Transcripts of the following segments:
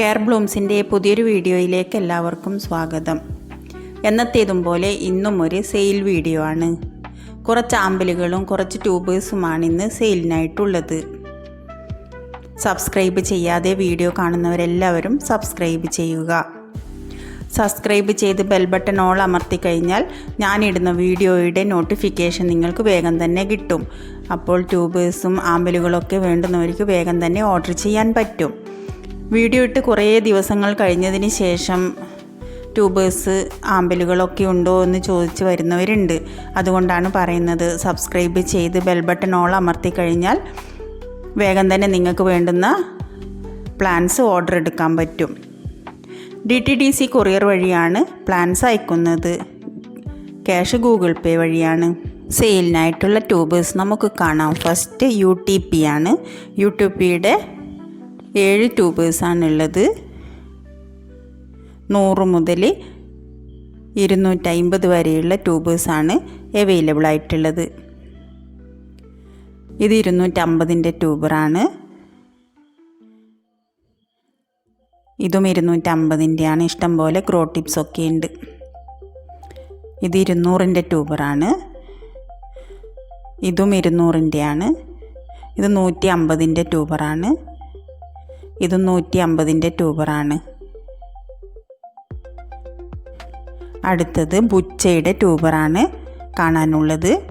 Care ബ്ലൂംസിന്റെ പുതിയൊരു വീഡിയോയിലേക്ക് എല്ലാവർക്കും സ്വാഗതം. എന്നത്തേതും പോലെ ഇന്നും ഒരു സെയിൽ വീഡിയോ ആണ്. കുറച്ച് ആമ്പലുകളും കുറച്ച് ട്യൂബേഴ്സുമാണ് ഇന്ന് സെയിലിനായിട്ടുള്ളത് സബ്സ്ക്രൈബ് ചെയ്യാതെ വീഡിയോ കാണുന്നവരെല്ലാവരും സബ്സ്ക്രൈബ് ചെയ്യുക. സബ്സ്ക്രൈബ് ചെയ്ത് ബെൽ ബട്ടൺ ഓൾ അമർത്തി കഴിഞ്ഞാൽ ഞാനിടുന്ന വീഡിയോയുടെ നോട്ടിഫിക്കേഷൻ നിങ്ങൾക്ക് വേഗം തന്നെ കിട്ടും. അപ്പോൾ ട്യൂബേഴ്സും ആമ്പലുകളൊക്കെ വേണ്ടുന്നവർക്ക് വേഗം തന്നെ ഓർഡർ ചെയ്യാൻ പറ്റും. വീഡിയോ ഇട്ട് കുറേ ദിവസങ്ങൾ കഴിഞ്ഞതിന് ശേഷം ട്യൂബേഴ്സ് ആമ്പലുകളൊക്കെ ഉണ്ടോ എന്ന് ചോദിച്ച് വരുന്നവരുണ്ട്. അതുകൊണ്ടാണ് പറയുന്നത് സബ്സ്ക്രൈബ് ചെയ്ത് ബെൽ ബട്ടൺ ഓൾ അമർത്തി കഴിഞ്ഞാൽ വേഗം തന്നെ നിങ്ങൾക്ക് വേണ്ടുന്ന പ്ലാൻസ് ഓർഡർ എടുക്കാൻ പറ്റും. D T D C courier വഴിയാണ് പ്ലാൻസ് അയക്കുന്നത്. ക്യാഷ് ഗൂഗിൾ പേ വഴിയാണ്. സെയിലിനായിട്ടുള്ള ട്യൂബേഴ്സ് നമുക്ക് കാണാം. ഫസ്റ്റ് യു ടി പി ആണ്. യു ടി പിയുടെ ഏഴ് ട്യൂബേഴ്സാണുള്ളത് നൂറ് മുതൽ ഇരുന്നൂറ്റമ്പത് വരെയുള്ള ട്യൂബേഴ്സാണ് അവൈലബിൾ ആയിട്ടുള്ളത് ഇത് ഇരുന്നൂറ്റമ്പതിന്റെ ട്യൂബറാണ് ഇതും ഇരുന്നൂറ്റമ്പതിന്റെയാണ്. ഇഷ്ടം പോലെ ഗ്രോ ടിപ്സ് ഒക്കെ ഉണ്ട്. ഇത് ഇരുന്നൂറിന്റെ ട്യൂബറാണ് ഇതും ഇരുന്നൂറിന്റെയാണ്. ഇത് നൂറ്റി അമ്പതിന്റെ ട്യൂബറാണ് ഇത് നൂറ്റി അമ്പതിന്റെ ട്യൂബറാണ്. അടുത്തത് ബുച്ചയുടെ ട്യൂബറാണ് കാണാനുള്ളത്.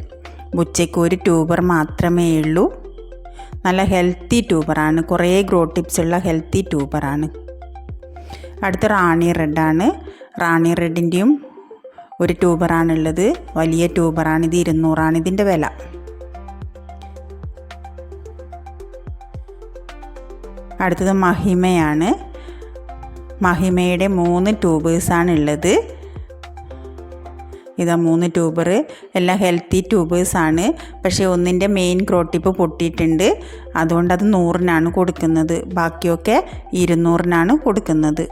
ബുച്ചയ്ക്ക് ഒരു ട്യൂബർ മാത്രമേ ഉള്ളൂ. നല്ല ഹെൽത്തി ട്യൂബറാണ്. കുറേ ഗ്രോ ടിപ്സ് ഉള്ള ഹെൽത്തി ട്യൂബറാണ്. അടുത്ത റാണി റെഡാണ്. റാണി റെഡിന്റെയും ഒരു ട്യൂബറാണുള്ളത്. വലിയ ട്യൂബറാണ്. ഇത് ഇരുന്നൂറാണ് ഇതിന്റെ വില. അടുത്തത് മഹിമയാണ്. മഹിമയുടെ മൂന്ന് ട്യൂബേഴ്സാണ് ഉള്ളത്. ഇതാ മൂന്ന് ട്യൂബർ എല്ലാം ഹെൽത്തി ട്യൂബേഴ്സാണ്. പക്ഷേ ഒന്നിന്റെ മെയിൻ ക്രോട്ടിപ്പ് പൊട്ടിയിട്ടുണ്ട്. അതുകൊണ്ട് അത് നൂറിനാണ് കൊടുക്കുന്നത്. ബാക്കിയൊക്കെ ഇരുന്നൂറിനാണ് കൊടുക്കുന്നത്.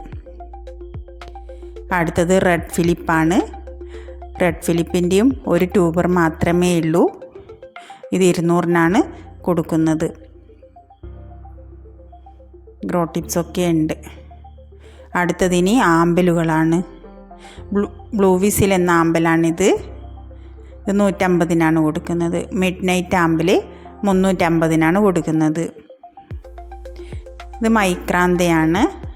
അടുത്തത് റെഡ് ഫിലിപ്പാണ് റെഡ് ഫിലിപ്പിന്റെയും ഒരു ട്യൂബർ മാത്രമേ ഉള്ളൂ. ഇത് ഇരുന്നൂറിനാണ് കൊടുക്കുന്നത്. ഗ്രോ ടിപ്സൊക്കെ ഉണ്ട്. അടുത്തതിനി ആമ്പലുകളാണ്. ബ്ലൂ ബ്ലൂ വിസിൽ എന്ന ആമ്പലാണിത്. ഇത് നൂറ്റമ്പതിനാണ് കൊടുക്കുന്നത്. മിഡ് നൈറ്റ് ആമ്പിൽ മുന്നൂറ്റമ്പതിനാണ് കൊടുക്കുന്നത്. ഇത് മൈക്രാന്തയാണ്.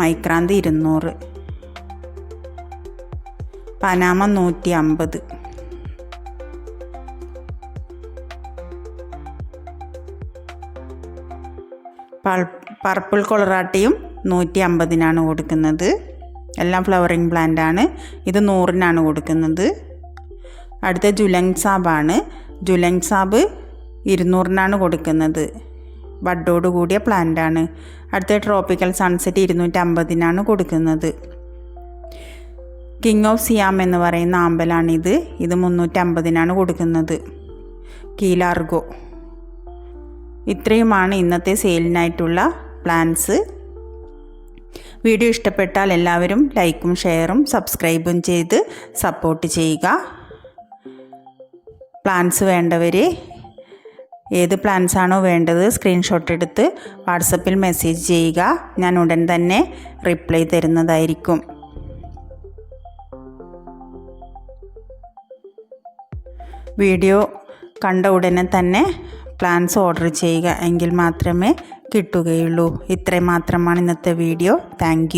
മൈക്രാന്തി ഇരുന്നൂറ്. പനാമ നൂറ്റി അമ്പത് പർപ്പിൾ കൊളറാട്ടിയും നൂറ്റി അമ്പതിനാണ് കൊടുക്കുന്നത്. എല്ലാം ഫ്ലവറിങ് പ്ലാന്റ് ആണ്. ഇത് നൂറിനാണ് കൊടുക്കുന്നത്. അടുത്ത ജുലങ് സാബാണ്. ജുലങ് സാബ് ഇരുന്നൂറിനാണ് കൊടുക്കുന്നത്. ബഡോട് കൂടിയ പ്ലാന്റ് ആണ്. അടുത്ത ട്രോപ്പിക്കൽ സൺസെറ്റ് ഇരുന്നൂറ്റമ്പതിനാണ് കൊടുക്കുന്നത്. കിങ് ഓഫ് സിയാം എന്ന് പറയുന്ന ആമ്പലാണിത്. ഇത് മുന്നൂറ്റമ്പതിനാണ് കൊടുക്കുന്നത്. കീലാർഗോ ഇത്രയുമാണ് ഇന്നത്തെ സെയിലിനായിട്ടുള്ള പ്ലാൻസ്. വീഡിയോ ഇഷ്ടപ്പെട്ടാൽ എല്ലാവരും ലൈക്കും ഷെയറും സബ്സ്ക്രൈബും ചെയ്ത് സപ്പോർട്ട് ചെയ്യുക. പ്ലാൻസ് വേണ്ടവർ ഏത് പ്ലാൻസ് ആണോ വേണ്ടത് സ്ക്രീൻഷോട്ട് എടുത്ത് വാട്സപ്പിൽ മെസ്സേജ് ചെയ്യുക. ഞാൻ ഉടൻ തന്നെ റിപ്ലൈ തരുന്നതായിരിക്കും. വീഡിയോ കണ്ട ഉടനെ തന്നെ പ്ലാൻസ് ഓർഡർ ചെയ്യുക എങ്കിൽ മാത്രമേ കിട്ടുകയുള്ളൂ. ഇത്രയും മാത്രമാണ് ഇന്നത്തെ വീഡിയോ താങ്ക്